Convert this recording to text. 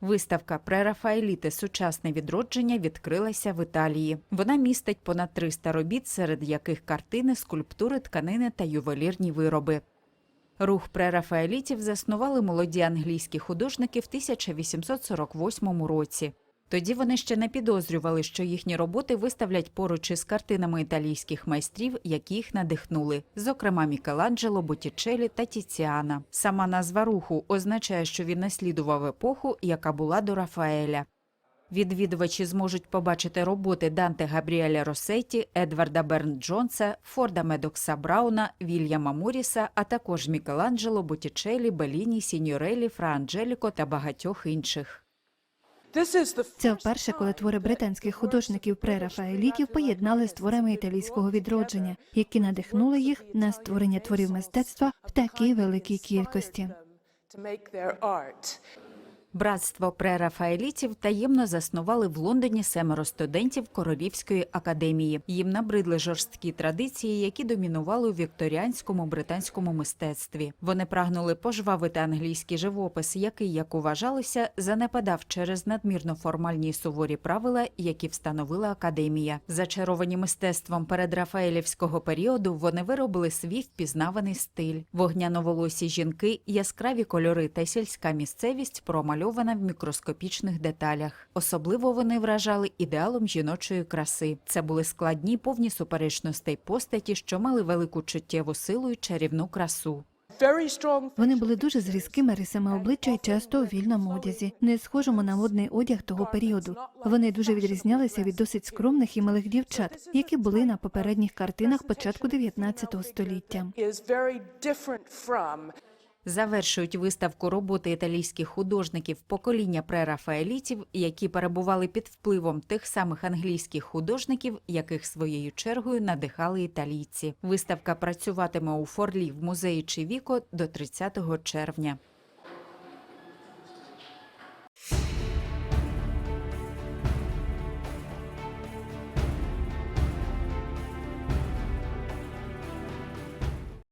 Виставка прерафаеліти Сучасне відродження відкрилася в Італії. Вона містить понад 300 робіт, серед яких картини, скульптури, тканини та ювелірні вироби. Рух прерафаелітів заснували молоді англійські художники в 1848 році. Тоді вони ще не підозрювали, що їхні роботи виставлять поруч із картинами італійських майстрів, які їх надихнули, зокрема Мікеланджело, Боттічелі та Тіціана. Сама назва руху означає, що він наслідував епоху, яка була до Рафаеля. Відвідувачі зможуть побачити роботи Данте Габріеля Росетті, Едварда Берн Джонса, Форда Медокса Брауна, Вільяма Муріса, а також Мікеланджело, Боттічелі, Беліні, Сіньорелі, Фра Анджеліко та багатьох інших. Це вперше, коли твори британських художників прерафаелітів поєднали з творами італійського відродження, які надихнули їх на створення творів мистецтва в такій великій кількості. Братство прерафаелітів таємно заснували в Лондоні семеро студентів Королівської академії. Їм набридли жорсткі традиції, які домінували у вікторіанському британському мистецтві. Вони прагнули пожвавити англійський живопис, який, як вважалося, занепадав через надмірно формальні й суворі правила, які встановила академія. Зачаровані мистецтвом передрафаелівського періоду, вони виробили свій впізнаваний стиль. Вогняноволосі жінки, яскраві кольори та сільська місцевість промальована в мікроскопічних деталях. Особливо вони вражали ідеалом жіночої краси. Це були складні, повні суперечностей постаті, що мали велику чуттєву силу й чарівну красу. Вони були дуже з різкими рисами обличчя і часто у вільному одязі, не схожому на модний одяг того періоду. Вони дуже відрізнялися від досить скромних і милих дівчат, які були на попередніх картинах початку 19 століття. Завершують виставку роботи італійських художників покоління прерафаелітів, які перебували під впливом тих самих англійських художників, яких своєю чергою надихали італійці. Виставка працюватиме у Форлі в музеї Чивіко до 30 червня.